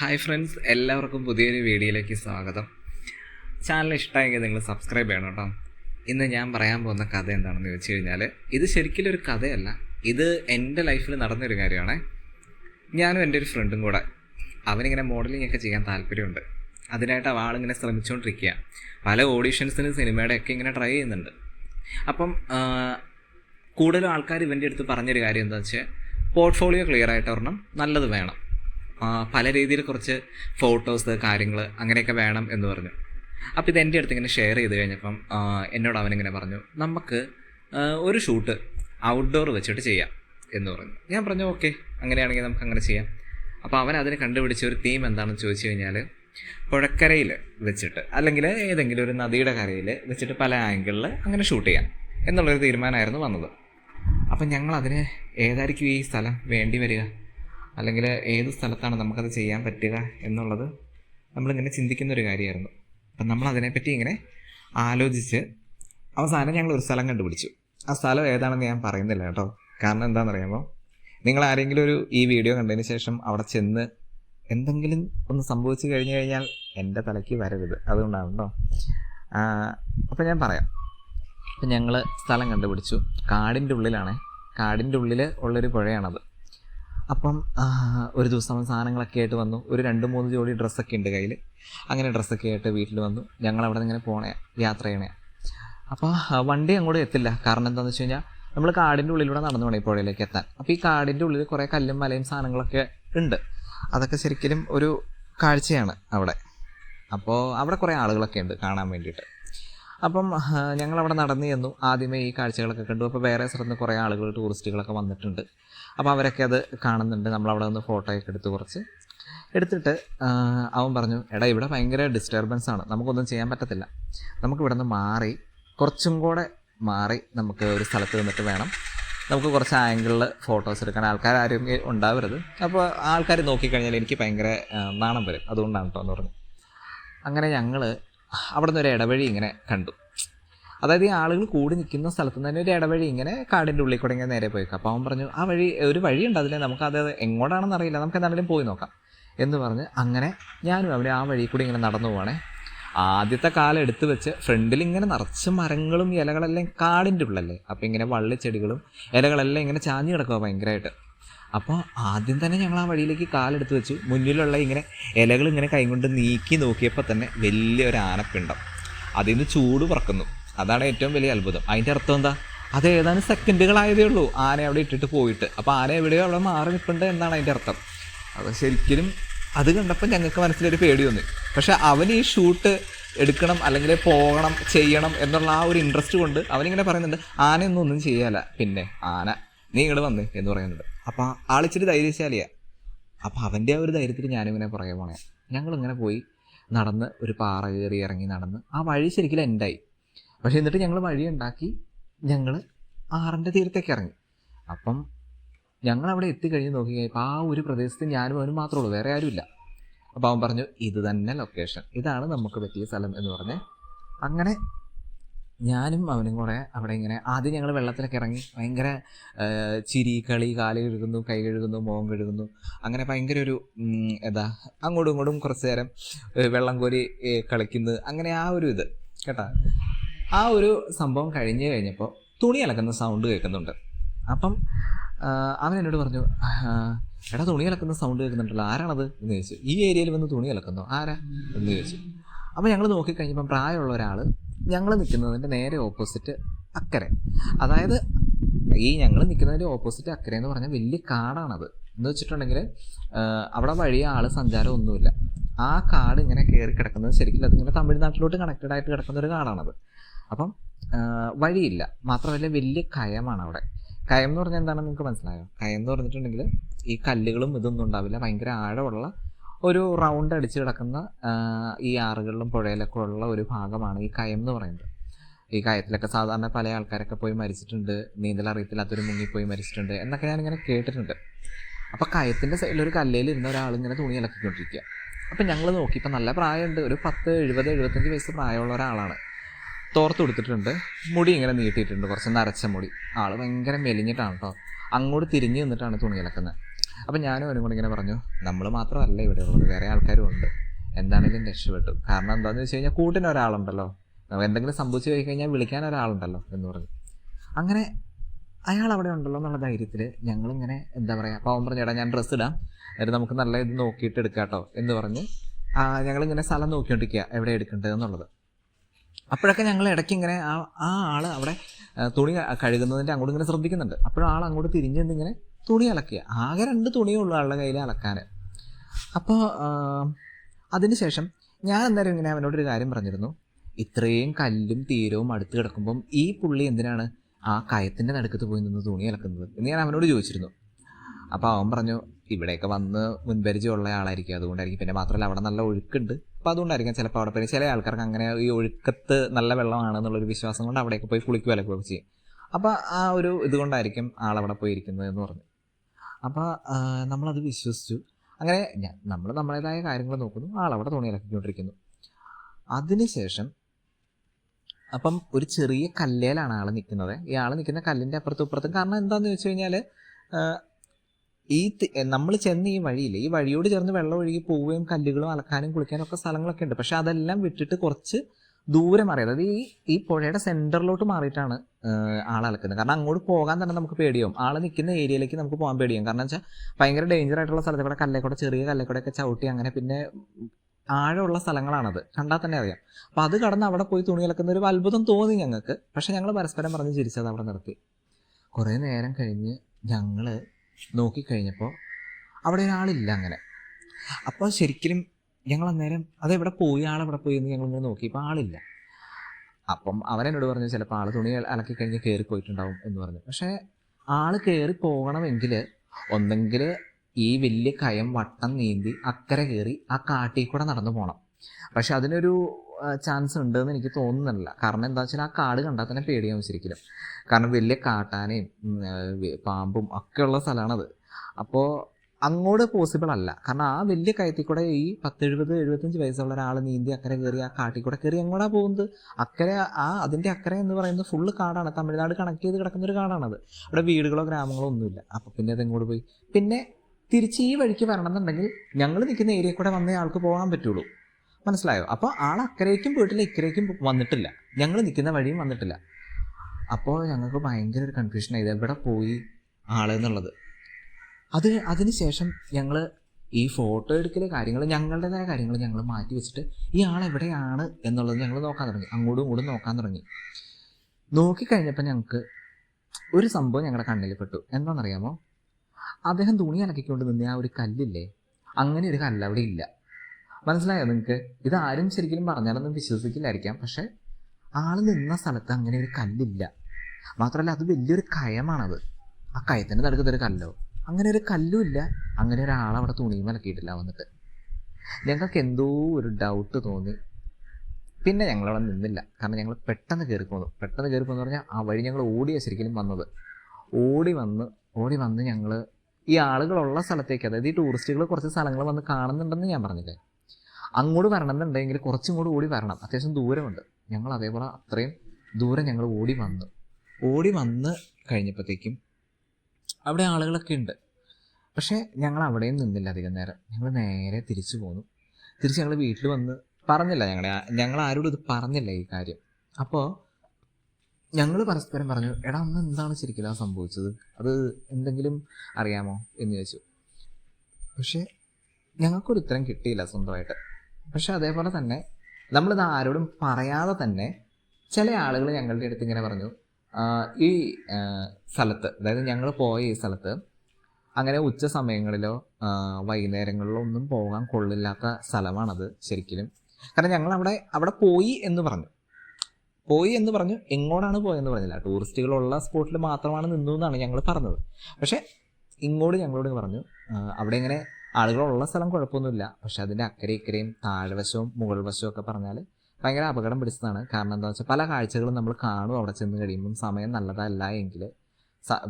Hi friends എല്ലാവർക്കും പുതിയൊരു വീഡിയോയിലേക്ക് സ്വാഗതം. ചാനൽ ഇഷ്ടമായെങ്കിൽ നിങ്ങൾ സബ്സ്ക്രൈബ് ചെയ്യണം കേട്ടോ. ഇന്ന് ഞാൻ പറയാൻ പോകുന്ന കഥ എന്താണെന്ന് ചോദിച്ചു കഴിഞ്ഞാൽ ഇത് ശരിക്കും ഒരു കഥയല്ല. ഇത് എന്റെ ലൈഫിൽ നടന്നൊരു കാര്യമാണ്. ഞാനും എന്റെ ഒരു ഫ്രണ്ടും കൂടെ അവനിങ്ങനെ മോഡലിംഗ് ഒക്കെ ചെയ്യാൻ താല്പര്യമുണ്ട്. അതിനായിട്ട് അവ ആളിങ്ങനെ ശ്രമിച്ചുകൊണ്ടിരിക്കുക പല ഓഡീഷൻസിനും സിനിമയുടെ ഒക്കെ ഇങ്ങനെ ട്രൈ ചെയ്യുന്നുണ്ട്. അപ്പം ആ, കൂടുതലും ആൾക്കാർ ഇവന്റെ അടുത്ത് പറഞ്ഞൊരു കാര്യം എന്താ വെച്ചാൽ പോർട്ട്ഫോളിയോ ക്ലിയർ ആയിട്ട് ഒരെണ്ണം നല്ലത് വേണം. ആ, പല രീതിയിൽ കുറച്ച് ഫോട്ടോസ് കാര്യങ്ങൾ അങ്ങനെയൊക്കെ വേണം എന്ന് പറഞ്ഞു. അപ്പോൾ ഇത് എന്റെ അടുത്ത് ഇങ്ങനെ ഷെയർ ചെയ്ത് കഴിഞ്ഞപ്പം എന്നോട് അവനിങ്ങനെ പറഞ്ഞു നമുക്ക് ഒരു ഷൂട്ട് ഔട്ട്ഡോർ വെച്ചിട്ട് ചെയ്യാം എന്ന് പറഞ്ഞു. ഞാൻ പറഞ്ഞു ഓക്കെ അങ്ങനെയാണെങ്കിൽ നമുക്ക് അങ്ങനെ ചെയ്യാം. അപ്പോൾ അവൻ അതിന് കണ്ടുപിടിച്ച ഒരു തീം എന്താണെന്ന് ചോദിച്ചു കഴിഞ്ഞാൽ പുഴക്കരയിൽ വെച്ചിട്ട് അല്ലെങ്കിൽ ഏതെങ്കിലും ഒരു നദിയുടെ കരയിൽ വെച്ചിട്ട് പല ആംഗിളിൽ അങ്ങനെ ഷൂട്ട് ചെയ്യാം എന്നുള്ളൊരു തീരുമാനമായിരുന്നു വന്നത്. അപ്പം ഞങ്ങൾ അതിന് ഏതായിരിക്കും ഈ സ്ഥലം വേണ്ടി വരിക? അല്ലെങ്കിൽ ഏത് സ്ഥലത്താണ് നമുക്കത് ചെയ്യാൻ പറ്റുക എന്നുള്ളത് നമ്മളിങ്ങനെ ചിന്തിക്കുന്ന ഒരു കാര്യമായിരുന്നു. അപ്പം നമ്മൾ അതിനെപ്പറ്റി ഇങ്ങനെ ആലോചിച്ച് അവസാനം ഞങ്ങൾ ഒരു സ്ഥലം കണ്ടുപിടിച്ചു. ആ സ്ഥലം ഏതാണെന്ന് ഞാൻ പറയുന്നില്ല കേട്ടോ. കാരണം എന്താണെന്നറിയാമോ? നിങ്ങൾ ആരെങ്കിലും ഒരു ഈ വീഡിയോ കണ്ടതിന് ശേഷം അവിടെ ചെന്ന് എന്തെങ്കിലും ഒന്ന് സംഭവിച്ചു കഴിഞ്ഞു കഴിഞ്ഞാൽ എന്റെ തലയ്ക്ക് വരരുത്. അതുകൊണ്ടാണ് കേട്ടോ. അപ്പം ഞാൻ പറയാം. അപ്പം ഞങ്ങൾ സ്ഥലം കണ്ടുപിടിച്ചു. കാടിന്റെ ഉള്ളിലാണ്. കാടിന്റെ ഉള്ളിൽ ഉള്ളൊരു പുഴയാണത്. അപ്പം ഒരു ദിവസം അവൻ സാധനങ്ങളൊക്കെ ആയിട്ട് വന്നു. ഒരു രണ്ട് മൂന്ന് ജോഡി ഡ്രസ്സൊക്കെ ഉണ്ട് കയ്യിൽ അങ്ങനെ ഡ്രസ്സൊക്കെ ആയിട്ട് വീട്ടിൽ വന്നു. ഞങ്ങൾ അവിടെ ഇങ്ങനെ പോണേ യാത്ര ചെയ്യണേ. അപ്പോൾ വണ്ടി അങ്ങോട്ട് എത്തില്ല. കാരണം എന്താണെന്ന് വെച്ച് കഴിഞ്ഞാൽ നമ്മൾ കാടിന്റെ ഉള്ളിലൂടെ നടന്നു വേണം പുഴയിലേക്ക് എത്താൻ. അപ്പോൾ ഈ കാടിന്റെ ഉള്ളിൽ കുറേ കല്ലും മലയും സാധനങ്ങളൊക്കെ ഉണ്ട്. അതൊക്കെ ശരിക്കും ഒരു കാഴ്ചയാണ് അവിടെ. അപ്പോൾ അവിടെ കുറേ ആളുകളൊക്കെ ഉണ്ട് കാണാൻ വേണ്ടിയിട്ട്. അപ്പം ഞങ്ങൾ അവിടെ നടന്നു ചെന്നു. ആദ്യമേ ഈ കാഴ്ചകളൊക്കെ കണ്ടു. അപ്പോൾ വേറെ സ്ഥലത്ത് കുറേ ആളുകൾ ടൂറിസ്റ്റുകളൊക്കെ വന്നിട്ടുണ്ട്. അപ്പോൾ അവരൊക്കെ അത് കാണുന്നുണ്ട്. നമ്മളവിടെ നിന്ന് ഫോട്ടോയൊക്കെ എടുത്ത് കുറച്ച് എടുത്തിട്ട് അവൻ പറഞ്ഞു എടാ ഇവിടെ ഭയങ്കര ഡിസ്റ്റർബൻസ് ആണ്. നമുക്കൊന്നും ചെയ്യാൻ പറ്റത്തില്ല. നമുക്ക് ഇവിടെ നിന്ന് മാറി കുറച്ചും കൂടെ മാറി നമുക്ക് ഒരു സ്ഥലത്ത് നിന്നിട്ട് വേണം. നമുക്ക് കുറച്ച് ആംഗിളിൽ ഫോട്ടോസ് എടുക്കാൻ. ആൾക്കാർ ആരും ഉണ്ടാവരുത്. അപ്പോൾ ആൾക്കാർ നോക്കിക്കഴിഞ്ഞാൽ എനിക്ക് ഭയങ്കര നാണം വരും. അതുകൊണ്ടാണ് കേട്ടോ എന്ന് പറഞ്ഞു. അങ്ങനെ ഞങ്ങൾ അവിടെ നിന്ന് ഒരു ഇടവഴി ഇങ്ങനെ കണ്ടു. അതായത് ഈ ആളുകൾ കൂടി നിൽക്കുന്ന സ്ഥലത്ത് നിന്ന് തന്നെ ഒരു ഇടവഴി ഇങ്ങനെ കാടിന്റെ ഉള്ളിൽ കൂടെ ഇങ്ങനെ നേരെ പോയിക്കാം അപ്പോൾ അവൻ പറഞ്ഞു ആ വഴി ഒരു വഴിയുണ്ട് അതിൽ അത് എങ്ങോട്ടാണെന്ന് അറിയില്ല. നമുക്ക് എന്താണെങ്കിലും പോയി നോക്കാം. എന്ന് പറഞ്ഞ് അങ്ങനെ ഞാനും അവനെ ആ വഴി കൂടി ഇങ്ങനെ നടന്നു പോവാണേ. ആദ്യത്തെ കാലം എടുത്തു വെച്ച് ഫ്രണ്ടിൽ ഇങ്ങനെ നിറച്ച് മരങ്ങളും ഇലകളെല്ലാം കാടിന്റെ ഉള്ളല്ലേ? അപ്പോൾ ഇങ്ങനെ വള്ളിച്ചെടികളും ഇലകളെല്ലാം ഇങ്ങനെ ചാഞ്ഞ് കിടക്കുക ഭയങ്കരമായിട്ട് അപ്പോൾ ആദ്യം തന്നെ ഞങ്ങൾ ആ വഴിയിലേക്ക് കാലെടുത്ത് വെച്ചു. മുന്നിലുള്ള ഇങ്ങനെ ഇലകൾ ഇങ്ങനെ കൈകൊണ്ട് നീക്കി നോക്കിയപ്പോൾ തന്നെ വലിയൊരു ആനപ്പിണ്ടം. അതിൽ നിന്ന് ചൂട് പറക്കുന്നു. അതാണ് ഏറ്റവും വലിയ അത്ഭുതം. അതിന്റെ അർത്ഥം എന്താ? അത് ഏതാനും സെക്കൻഡുകളായതേ ഉള്ളൂ ആന അവിടെ ഇട്ടിട്ട് പോയിട്ട്. അപ്പോൾ ആന എവിടെയോ അവിടെ മാറി നിൽപ്പുണ്ട് എന്നാണ് അതിന്റെ അർത്ഥം. അത് ശരിക്കും അത് കണ്ടപ്പോൾ ഞങ്ങൾക്ക് മനസ്സിലൊരു പേടി വന്നു. പക്ഷേ അവൻ ഈ ഷൂട്ട് എടുക്കണം അല്ലെങ്കിൽ പോകണം ചെയ്യണം എന്നുള്ള ആ ഒരു ഇൻട്രസ്റ്റ് കൊണ്ട് അവനിങ്ങനെ പറയുന്നുണ്ട് ആനയൊന്നും ഒന്നും ചെയ്യാല പിന്നെ ആന നീ ഇങ്ങോട്ട് വന്ന് എന്ന് പറയുന്നുണ്ട്. അപ്പം ആളിച്ചിട്ട് ധൈര്യശാലിയാ. അപ്പം അവന്റെ ആ ഒരു ധൈര്യത്തിൽ ഞാനിങ്ങനെ പുറകെ പോണേ. ഞങ്ങളിങ്ങനെ പോയി നടന്ന് ഒരു പാറ കയറി ഇറങ്ങി നടന്ന് ആ വഴി ശരിക്കും എൻഡായി പക്ഷെ എന്നിട്ട് ഞങ്ങൾ വഴി ഉണ്ടാക്കി ഞങ്ങൾ ആറിന്റെ തീരത്തേക്ക് ഇറങ്ങി. അപ്പം ഞങ്ങൾ അവിടെ എത്തിക്കഴിഞ്ഞ് നോക്കി കഴിഞ്ഞപ്പോൾ ആ ഒരു പ്രദേശത്ത് ഞാനും അവനും മാത്രമേ ഉള്ളൂ വേറെ ആരുമില്ല. അപ്പോൾ അവൻ പറഞ്ഞു ഇത് തന്നെ ലൊക്കേഷൻ ഇതാണ് നമുക്ക് പറ്റിയ സ്ഥലം എന്ന് പറഞ്ഞ് അങ്ങനെ ഞാനും അവനും കൂടെ അവിടെ ഇങ്ങനെ ആദ്യം ഞങ്ങൾ വെള്ളത്തിലൊക്കെ ഇറങ്ങി ഭയങ്കര ചിരി കളി കാൽ കഴുകുന്നു കൈ കഴുകുന്നു മുഖം കഴുകുന്നു. അങ്ങനെ ഭയങ്കര ഒരു എന്താ അങ്ങോട്ടും ഇങ്ങോട്ടും കുറച്ച് നേരം വെള്ളം കോരി കളിക്കുന്നത് കളിക്കുന്നു. അങ്ങനെ ആ ഒരു ഇത് കേട്ടാ. ആ ഒരു സംഭവം കഴിഞ്ഞ് കഴിഞ്ഞപ്പോൾ തുണി അലക്കുന്ന സൗണ്ട് കേൾക്കുന്നുണ്ട്. അപ്പം അവൻ എന്നോട് പറഞ്ഞു എടാ തുണി അലക്കുന്ന സൗണ്ട് കേൾക്കുന്നുണ്ടല്ലോ. ആരാണത്? എന്ന് ചോദിച്ചു. ഈ ഏരിയയിൽ വന്ന് തുണി അലക്കുന്നു. ആരാ? എന്ന് ചോദിച്ചു. അപ്പം ഞങ്ങൾ നോക്കിക്കഴിഞ്ഞപ്പം പ്രായമുള്ള ഒരാൾ ഞങ്ങൾ നിൽക്കുന്നതിന്റെ നേരെ ഓപ്പോസിറ്റ് അക്കരെ. അതായത് ഈ ഞങ്ങൾ നിൽക്കുന്നതിന്റെ ഓപ്പോസിറ്റ് അക്കരെ എന്ന് പറഞ്ഞാൽ വലിയ കാടാണത്. എന്ന് വെച്ചിട്ടുണ്ടെങ്കിൽ അവിടെ വഴി ആൾ സഞ്ചാരം ഒന്നുമില്ല. ആ കാട് ഇങ്ങനെ കയറി കിടക്കുന്നത് ശരിക്കും അതിങ്ങനെ തമിഴ്നാട്ടിലോട്ട് കണക്റ്റഡ് ആയിട്ട് കിടക്കുന്ന ഒരു കാടാണത്. അപ്പം വഴിയില്ല. മാത്രമല്ല വലിയ കയമാണ് അവിടെ. കയം എന്ന് പറഞ്ഞാൽ എന്താണെന്ന് നിങ്ങൾക്ക് മനസ്സിലായോ? കയം എന്ന് പറഞ്ഞിട്ടുണ്ടെങ്കിൽ ഈ കല്ലുകളും ഇതൊന്നും ഉണ്ടാവില്ല. ഭയങ്കര ആഴമുള്ള ഒരു റൗണ്ട് അടിച്ച് കിടക്കുന്ന ഈ ആറുകളിലും പുഴയിലൊക്കെ ഉള്ള ഒരു ഭാഗമാണ് ഈ കയം എന്ന് പറയുന്നത്. ഈ കയത്തിലൊക്കെ സാധാരണ പല ആൾക്കാരൊക്കെ പോയി മരിച്ചിട്ടുണ്ട് നീന്തൽ അറിയത്തില്ലാത്തൊരു മുങ്ങിപ്പോയി മരിച്ചിട്ടുണ്ട് എന്നൊക്കെ ഇങ്ങനെ കേട്ടിട്ടുണ്ട്. അപ്പോൾ കയത്തിന്റെ കല്ലയിൽ ഇരുന്ന ഒരാൾ ഇങ്ങനെ തുണി ഇളക്കിക്കൊണ്ടിരിക്കുക അപ്പം ഞങ്ങൾ നോക്കി ഇപ്പം നല്ല പ്രായമുണ്ട്. ഒരു പത്ത് എഴുപത് എഴുപത്തഞ്ച് വയസ്സ് പ്രായമുള്ള ഒരാളാണ്. തോർത്ത് കൊടുത്തിട്ടുണ്ട്. മുടി ഇങ്ങനെ നീട്ടിയിട്ടുണ്ട് കുറച്ച് നരച്ച മുടി. ആൾ ഭയങ്കര മെലിഞ്ഞിട്ടാണ് കേട്ടോ അങ്ങോട്ട് തിരിഞ്ഞ് നിന്നിട്ടാണ് തുണി ഇളക്കുന്നത് അപ്പം ഞാനും അവനും കൂടെ ഇങ്ങനെ പറഞ്ഞു നമ്മൾ മാത്രമല്ല ഇവിടെ ഉള്ളത് വേറെ ആൾക്കാരും ഉണ്ട്. എന്താണെങ്കിലും രക്ഷപ്പെട്ടു. കാരണം എന്താണെന്ന് വെച്ച് കഴിഞ്ഞാൽ കൂട്ടിന് ഒരാളുണ്ടല്ലോ. എന്തെങ്കിലും സംഭവിച്ചു പോയി കഴിഞ്ഞാൽ വിളിക്കാൻ ഒരാളുണ്ടല്ലോ എന്ന് പറഞ്ഞു. അങ്ങനെ അയാൾ അവിടെ ഉണ്ടല്ലോ എന്നുള്ള ധൈര്യത്തിൽ ഞങ്ങളിങ്ങനെ എന്താ പറയുക അപ്പോൾ അവൻ പറഞ്ഞു ഞാൻ ഡ്രസ്സ് ഇടാം. എന്നിട്ട് നമുക്ക് നല്ല ഇത് നോക്കിയിട്ട് എടുക്കാട്ടോ കേട്ടോ എന്ന് പറഞ്ഞ് ഞങ്ങളിങ്ങനെ സ്ഥലം നോക്കിക്കൊണ്ടിരിക്കുക എവിടെ എടുക്കേണ്ടത് എന്നുള്ളത്. അപ്പോഴൊക്കെ ഞങ്ങൾ ഇടയ്ക്ക് ഇങ്ങനെ ആ ആ ആൾ അവിടെ തുണി കഴുകുന്നതിന്റെ അങ്ങോട്ട് ഇങ്ങനെ ശ്രദ്ധിക്കുന്നുണ്ട്. അപ്പോഴും ആൾ അങ്ങോട്ട് തിരിഞ്ഞെന്നിങ്ങനെ തുണി അലക്കുക. ആകെ രണ്ട് തുണിയേ ഉള്ളൂ ആളുടെ കയ്യിൽ അലക്കാൻ അപ്പോൾ അതിനുശേഷം ഞാൻ എന്തായാലും ഇങ്ങനെ അവനോടൊരു കാര്യം പറഞ്ഞിരുന്നു. ഇത്രയും കല്ലും തീരവും അടുത്ത് കിടക്കുമ്പം ഈ പുള്ളി എന്തിനാണ് ആ കയത്തിന്റെ നടുക്കത്ത് പോയി നിന്ന് തുണി അലക്കുന്നത് എന്ന് ഞാൻ അവനോട് ചോദിച്ചിരുന്നു. അപ്പോൾ അവൻ പറഞ്ഞു ഇവിടെയൊക്കെ വന്ന് മുൻപരിചയമുള്ള ആളായിരിക്കും. അതുകൊണ്ടായിരിക്കും പിന്നെ മാത്രമല്ല അവിടെ നല്ല ഒഴുക്കുണ്ട്. അപ്പോൾ അതുകൊണ്ടായിരിക്കും ചിലപ്പോൾ അവിടെ പിന്നെ ചില ആൾക്കാർക്ക് അങ്ങനെ ഈ ഒഴുക്കത്ത് നല്ല വെള്ളമാണെന്നുള്ളൊരു വിശ്വാസം കൊണ്ട് അവിടെയൊക്കെ പോയി കുളിക്കുക അലക്കുകയൊക്കെ ചെയ്യും. അപ്പോൾ ആ ഒരു ഇതുകൊണ്ടായിരിക്കും ആളവിടെ പോയിരിക്കുന്നത് എന്ന് പറഞ്ഞു. അപ്പോൾ നമ്മളത് വിശ്വസിച്ചു. അങ്ങനെ നമ്മൾ നമ്മുടേതായ കാര്യങ്ങൾ നോക്കുന്നു. ആളവിടെ തുണി ഇറക്കിക്കൊണ്ടിരിക്കുന്നു അതിനുശേഷം അപ്പം ഒരു ചെറിയ കല്ലേലാണ് ആൾ നിൽക്കുന്നത് ഈ ആൾ നിൽക്കുന്ന കല്ലിന്റെ അപ്പുറത്തും ഇപ്പുറത്തും കാരണം എന്താണെന്ന് വെച്ച് കഴിഞ്ഞാൽ ഈ നമ്മൾ ചെന്ന് ഈ വഴിയിൽ ഈ വഴിയോട് ചേർന്ന് വെള്ളം ഒഴുകി പോവുകയും കല്ലുകളും അലക്കാനും കുളിക്കാനും ഒക്കെ സ്ഥലങ്ങളൊക്കെ ഉണ്ട്. പക്ഷെ അതെല്ലാം വിട്ടിട്ട് കുറച്ച് ദൂരെ മാറി. അതായത് ഈ ഈ പുഴയുടെ സെന്ററിലോട്ട് മാറിയിട്ടാണ് ആൾ അലക്കുന്നത്. കാരണം അങ്ങോട്ട് പോകാൻ തന്നെ നമുക്ക് പേടിയാവും. ആൾ നിൽക്കുന്ന ഏരിയയിലേക്ക് നമുക്ക് പോകാൻ പേടിയാവും. കാരണം വെച്ചാൽ ഭയങ്കര ഡേഞ്ചർ ആയിട്ടുള്ള സ്ഥലത്ത് കൂടെ കല്ലേക്കൂടെ ചെറിയ കല്ലേക്കൂടെ ഒക്കെ ചവിട്ടി അങ്ങനെ പിന്നെ ആഴമുള്ള സ്ഥലങ്ങളാണത്. കണ്ടാൽ തന്നെ അറിയാം. അപ്പോൾ അത് കടന്ന് അവിടെ പോയി തുണി അലക്കുന്ന ഒരു അത്ഭുതം തോന്നി ഞങ്ങൾക്ക്. പക്ഷെ ഞങ്ങൾ പരസ്പരം പറഞ്ഞ് ചിരിച്ചത് അവിടെ നിർത്തി. കുറേ നേരം കഴിഞ്ഞ് ഞങ്ങൾ നോക്കിക്കഴിഞ്ഞപ്പോൾ അവിടെ ഒരാളില്ല അങ്ങനെ. അപ്പോൾ ശരിക്കും ഞങ്ങൾ അന്നേരം അതെവിടെ പോയി? ആളെവിടെ പോയി എന്ന് ഞങ്ങളിങ്ങനെ നോക്കിയപ്പോൾ ആളില്ല. അപ്പം അവൻ എന്നോട് പറഞ്ഞു ചിലപ്പോൾ ആൾ തുണി അലക്കി കഴിഞ്ഞ് കയറി പോയിട്ടുണ്ടാവും എന്ന് പറഞ്ഞു. പക്ഷേ ആൾ കയറി പോകണമെങ്കിൽ ഒന്നെങ്കിൽ ഈ വലിയ കയം വട്ടം നീന്തി അക്കരെ കയറി ആ കാട്ടിൽ കൂടെ നടന്നു പോകണം പക്ഷെ അതിനൊരു ചാൻസ് ഉണ്ടെന്ന് എനിക്ക് തോന്നുന്നില്ല. കാരണം എന്താ വെച്ചാൽ ആ കാട് കണ്ടാൽ തന്നെ പേടിയാവും ശരിക്കും കാരണം വലിയ കാട്ടാനയും പാമ്പും ഒക്കെയുള്ള സ്ഥലമാണത് അപ്പോൾ അങ്ങോട്ട് പോസിബിൾ അല്ല. കാരണം ആ വലിയ കയത്തിൽ കൂടെ ഈ പത്തെഴുപത് എഴുപത്തഞ്ച് വയസ്സുള്ള ഒരാൾ നീന്തി അക്കരെ കയറി ആ കാട്ടിൽ കൂടെ കയറി എങ്ങോട്ടാ പോകുന്നത്? അക്കരെ ആ അതിന്റെ അക്കരെ എന്ന് പറയുന്നത് ഫുള്ള് കാടാണ്. തമിഴ്നാട് കണക്ട് ചെയ്ത് കിടക്കുന്ന ഒരു കാടാണത് അവിടെ വീടുകളോ ഗ്രാമങ്ങളോ ഒന്നുമില്ല. അപ്പോൾ പിന്നെ അതെങ്ങോട്ട് പോയി? പിന്നെ തിരിച്ച് ഈ വഴിക്ക് വരണം എന്നുണ്ടെങ്കിൽ ഞങ്ങൾ നിൽക്കുന്ന ഏരിയ കൂടെ വന്നേ ആൾക്ക് പോകാൻ പറ്റുള്ളൂ. മനസ്സിലായോ? അപ്പോൾ ആൾ അക്കരയ്ക്കും പോയിട്ടില്ല ഇക്കരയ്ക്കും വന്നിട്ടില്ല. ഞങ്ങൾ നിൽക്കുന്ന വഴിയും വന്നിട്ടില്ല. അപ്പോൾ ഞങ്ങൾക്ക് ഭയങ്കര ഒരു കൺഫ്യൂഷൻ ആയത് എവിടെ പോയി ആളെന്നുള്ളത് അത് അതിന് ശേഷം ഞങ്ങൾ ഈ ഫോട്ടോ എടുക്കൽ കാര്യങ്ങൾ ഞങ്ങളുടേതായ കാര്യങ്ങൾ ഞങ്ങൾ മാറ്റി വെച്ചിട്ട് ഈ ആൾ എവിടെയാണ് എന്നുള്ളത് ഞങ്ങൾ നോക്കാൻ തുടങ്ങി. അങ്ങോട്ടും ഇങ്ങോട്ടും നോക്കാൻ തുടങ്ങി. നോക്കിക്കഴിഞ്ഞപ്പോൾ ഞങ്ങൾക്ക് ഒരു സംഭവം ഞങ്ങളുടെ കണ്ണിൽ പെട്ടു എന്താണെന്നറിയാമോ? അദ്ദേഹം തുണി അലക്കിക്കൊണ്ട് നിന്ന ആ ഒരു കല്ലില്ലേ അങ്ങനെ ഒരു കല്ല് അവിടെ ഇല്ല. മനസ്സിലായോ നിങ്ങൾക്ക് ഇത് ആരും ശരിക്കും പറഞ്ഞാലൊന്നും വിശ്വസിക്കില്ലായിരിക്കാം. പക്ഷേ ആൾ നിന്ന സ്ഥലത്ത് അങ്ങനെ ഒരു കല്ലില്ല. മാത്രമല്ല അത് വലിയൊരു കയമാണത്. ആ കയത്തിന്റെ നടുക്കത്ത് കല്ലോ. അങ്ങനെ ഒരു കല്ലും ഇല്ല. അങ്ങനെ ഒരാളവിടെ തുണിയും മലക്കിയിട്ടില്ല വന്നിട്ട്. ഞങ്ങൾക്ക് എന്തോ ഒരു ഡൗട്ട് തോന്നി. പിന്നെ ഞങ്ങളവിടെ നിന്നില്ല. കാരണം ഞങ്ങൾ പെട്ടെന്ന് കയറി പോന്നു. പെട്ടെന്ന് കയറി പോന്നു പറഞ്ഞാൽ ആ വഴി ഞങ്ങൾ ഓടിയ ശരിക്കും വന്നത്. ഓടി വന്ന് ഓടി വന്ന് ഞങ്ങൾ ഈ ആളുകളുള്ള സ്ഥലത്തേക്ക് അതായത് ഈ ടൂറിസ്റ്റുകൾ കുറച്ച് സ്ഥലങ്ങൾ വന്ന് കാണുന്നുണ്ടെന്ന് ഞാൻ പറഞ്ഞില്ലേ? അങ്ങോട്ട് വരണമെന്നുണ്ടെങ്കിൽ കുറച്ചും കൂടി ഓടി വരണം. അത്യാവശ്യം ദൂരമുണ്ട്. ഞങ്ങൾ അതേപോലെ അത്രയും ദൂരം ഞങ്ങൾ ഓടി വന്നു. ഓടി വന്ന് കഴിഞ്ഞപ്പോഴത്തേക്കും അവിടെ ആളുകളൊക്കെ ഉണ്ട്. പക്ഷേ ഞങ്ങൾ അവിടെയും നിന്നില്ല അധികം നേരം. ഞങ്ങൾ നേരെ തിരിച്ചു പോന്നു. തിരിച്ച് ഞങ്ങൾ വീട്ടിൽ വന്ന് പറഞ്ഞില്ല ഞങ്ങളുടെ ഞങ്ങൾ ആരോടും ഇത് പറഞ്ഞില്ല ഈ കാര്യം. അപ്പോൾ ഞങ്ങൾ പരസ്പരം പറഞ്ഞു എടാ അന്ന് എന്താണ് ശരിക്കും സംഭവിച്ചത്? അത് എന്തെങ്കിലും അറിയാമോ? എന്ന് ചോദിച്ചു. പക്ഷേ ഞങ്ങൾക്കൊരു ഉത്തരം കിട്ടിയില്ല സ്വന്തമായിട്ട്. പക്ഷെ അതേപോലെ തന്നെ നമ്മളിത് ആരോടും പറയാതെ തന്നെ ചില ആളുകൾ ഞങ്ങളുടെ അടുത്ത് ഇങ്ങനെ പറഞ്ഞു "ആ, ഈ സ്ഥലത്ത് അതായത് ഞങ്ങൾ പോയ ഈ സ്ഥലത്ത് അങ്ങനെ ഉച്ച സമയങ്ങളിലോ വൈകുന്നേരങ്ങളിലോ ഒന്നും പോകാൻ കൊള്ളില്ലാത്ത സ്ഥലമാണത് ശരിക്കും കാരണം ഞങ്ങൾ അവിടെ അവിടെ പോയി എന്ന് പറഞ്ഞു. പോയി എന്ന് പറഞ്ഞു എങ്ങോട്ടാണ് പോയെന്ന് പറഞ്ഞില്ല. ടൂറിസ്റ്റുകളുള്ള സ്പോട്ടിൽ മാത്രമാണ് നിന്നു എന്നാണ് ഞങ്ങൾ പറഞ്ഞത്. പക്ഷേ ഇങ്ങോട്ട് ഞങ്ങളോട് പറഞ്ഞു അവിടെ ഇങ്ങനെ ആളുകളുള്ള സ്ഥലം കുഴപ്പമൊന്നുമില്ല. പക്ഷെ അതിന്റെ അക്കരെ ഇക്കരയും താഴ്വശവും മുകൾ വശവും ഒക്കെ പറഞ്ഞാൽ ഭയങ്കര അപകടം പിടിച്ചതാണ്. കാരണം എന്താ വെച്ചാൽ പല കാഴ്ചകളും നമ്മൾ കാണും അവിടെ ചെന്ന് കഴിയുമ്പം. സമയം നല്ലതല്ല എങ്കിൽ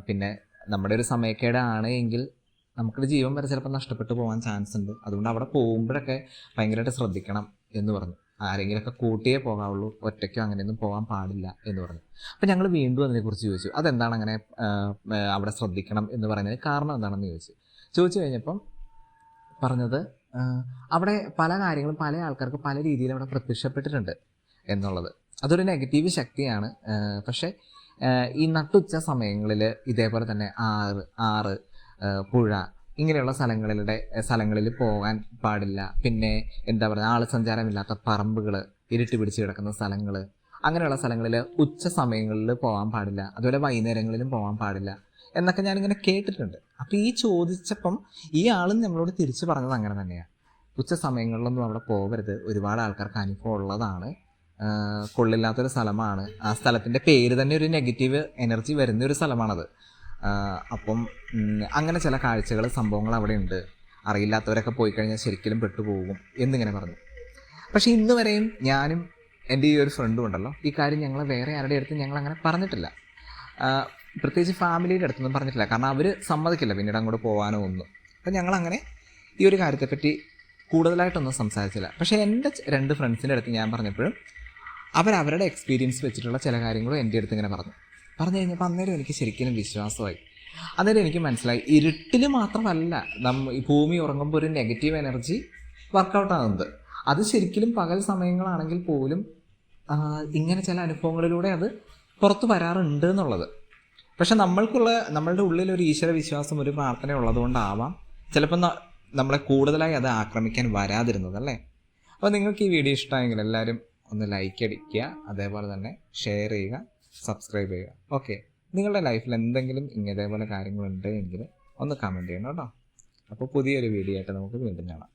പിന്നെ നമ്മുടെ ഒരു സമയക്കേടാണ് എങ്കിൽ നമുക്കൊരു ജീവൻ വരെ ചിലപ്പോൾ നഷ്ടപ്പെട്ടു പോകാൻ ചാൻസ് ഉണ്ട്. അതുകൊണ്ട് അവിടെ പോകുമ്പോഴൊക്കെ ഭയങ്കരമായിട്ട് ശ്രദ്ധിക്കണം എന്ന് പറഞ്ഞു. ആരെങ്കിലുമൊക്കെ കൂട്ടിയേ പോകാവുള്ളൂ. ഒറ്റയ്ക്കോ അങ്ങനെയൊന്നും പോകാൻ പാടില്ല എന്ന് പറഞ്ഞു. അപ്പം ഞങ്ങൾ വീണ്ടും അതിനെക്കുറിച്ച് ചോദിച്ചു. അതെന്താണ് അങ്ങനെ അവിടെ ശ്രദ്ധിക്കണം എന്ന് പറയുന്നത് കാരണം എന്താണെന്ന് ചോദിച്ചു. ചോദിച്ചു കഴിഞ്ഞപ്പം പറഞ്ഞത് അവിടെ പല കാര്യങ്ങളും പല ആൾക്കാർക്ക് പല രീതിയിൽ അവിടെ പ്രത്യക്ഷപ്പെട്ടിട്ടുണ്ട് എന്നുള്ളത്. അതൊരു നെഗറ്റീവ് ശക്തിയാണ്. പക്ഷെ ഈ നട്ടുച്ച സമയങ്ങളിൽ ഇതേപോലെ തന്നെ ആറ് ആറ് പുഴ ഇങ്ങനെയുള്ള സ്ഥലങ്ങളിലൂടെ സ്ഥലങ്ങളിൽ പോകാൻ പാടില്ല. പിന്നെ എന്താ പറയുക ആൾ സഞ്ചാരമില്ലാത്ത പറമ്പുകൾ ഇരുട്ടി പിടിച്ച് കിടക്കുന്ന സ്ഥലങ്ങൾ അങ്ങനെയുള്ള സ്ഥലങ്ങളിൽ ഉച്ച സമയങ്ങളിൽ പോകാൻ പാടില്ല. അതുപോലെ വൈകുന്നേരങ്ങളിലും പോകാൻ പാടില്ല. എന്നൊക്കെ ഞാനിങ്ങനെ കേട്ടിട്ടുണ്ട്. അപ്പോൾ ഈ ചോദിച്ചപ്പം ഈ ആളും നമ്മളോട് തിരിച്ചു പറഞ്ഞത് അങ്ങനെ തന്നെയാണ് ഉച്ച സമയങ്ങളിലൊന്നും അവിടെ പോകരുത് ഒരുപാട് ആൾക്കാർക്ക് അനുഭവം ഉള്ളതാണ്. കൊള്ളില്ലാത്തൊരു സ്ഥലമാണ്. ആ സ്ഥലത്തിന്റെ പേര് തന്നെ ഒരു നെഗറ്റീവ് എനർജി വരുന്ന ഒരു സ്ഥലമാണത്. അപ്പം അങ്ങനെ ചില കാഴ്ചകൾ സംഭവങ്ങൾ അവിടെ ഉണ്ട് അറിയില്ലാത്തവരൊക്കെ പോയി കഴിഞ്ഞാൽ ശരിക്കും പെട്ടുപോകും എന്നിങ്ങനെ പറഞ്ഞു. പക്ഷേ ഇന്ന് വരെയും ഞാനും എന്റെ ഈ ഒരു ഫ്രണ്ടും ഉണ്ടല്ലോ. ഈ കാര്യം ഞങ്ങൾ വേറെ ആരുടെ അടുത്ത് ഞങ്ങൾ അങ്ങനെ പറഞ്ഞിട്ടില്ല പ്രത്യേകിച്ച് ഫാമിലിയുടെ അടുത്തൊന്നും പറഞ്ഞിട്ടില്ല. കാരണം അവർ സമ്മതിക്കില്ല പിന്നീട് അങ്ങോട്ട് പോകാനോ ഒന്നും. അപ്പം ഞങ്ങളങ്ങനെ ഈ ഒരു കാര്യത്തെപ്പറ്റി കൂടുതലായിട്ടൊന്നും സംസാരിച്ചില്ല. പക്ഷേ എന്റെ രണ്ട് ഫ്രണ്ട്സിന്റെ അടുത്ത് ഞാൻ പറഞ്ഞപ്പോഴും അവരവരുടെ എക്സ്പീരിയൻസ് വെച്ചിട്ടുള്ള ചില കാര്യങ്ങളും എന്റെ അടുത്ത് ഇങ്ങനെ പറഞ്ഞു. പറഞ്ഞു കഴിഞ്ഞപ്പോൾ അന്നേരം എനിക്ക് ശരിക്കും വിശ്വാസമായി. അന്നേരം എനിക്ക് മനസ്സിലായി ഇരുട്ടിൽ മാത്രമല്ല നമ്മ ഈ ഭൂമി ഉറങ്ങുമ്പോൾ ഒരു നെഗറ്റീവ് എനർജി വർക്കൗട്ട് ആകുന്നത് അത് ശരിക്കും പകൽ സമയങ്ങളാണെങ്കിൽ പോലും ഇങ്ങനെ ചില അനുഭവങ്ങളിലൂടെ അത് പുറത്തു വരാറുണ്ട് എന്നുള്ളത്. പക്ഷെ നമ്മൾക്കുള്ള നമ്മളുടെ ഉള്ളിൽ ഒരു ഈശ്വര വിശ്വാസം ഒരു പ്രാർത്ഥന ഉള്ളതുകൊണ്ടാവാം ചിലപ്പോൾ നമ്മളെ കൂടുതലായി അത് ആക്രമിക്കാൻ വരാതിരുന്നത് അല്ലേ? അപ്പോൾ നിങ്ങൾക്ക് ഈ വീഡിയോ ഇഷ്ടമായെങ്കിൽ എല്ലാവരും ഒന്ന് ലൈക്ക് അടിക്കുക അതേപോലെ തന്നെ ഷെയർ ചെയ്യുക സബ്സ്ക്രൈബ് ചെയ്യുക. ഓക്കെ നിങ്ങളുടെ ലൈഫിൽ എന്തെങ്കിലും ഇതേപോലെ കാര്യങ്ങളുണ്ട് എങ്കിൽ ഒന്ന് കമന്റ് ചെയ്യണം കേട്ടോ. അപ്പോൾ പുതിയൊരു വീഡിയോ ആയിട്ട് നമുക്ക് വീണ്ടും കാണാം.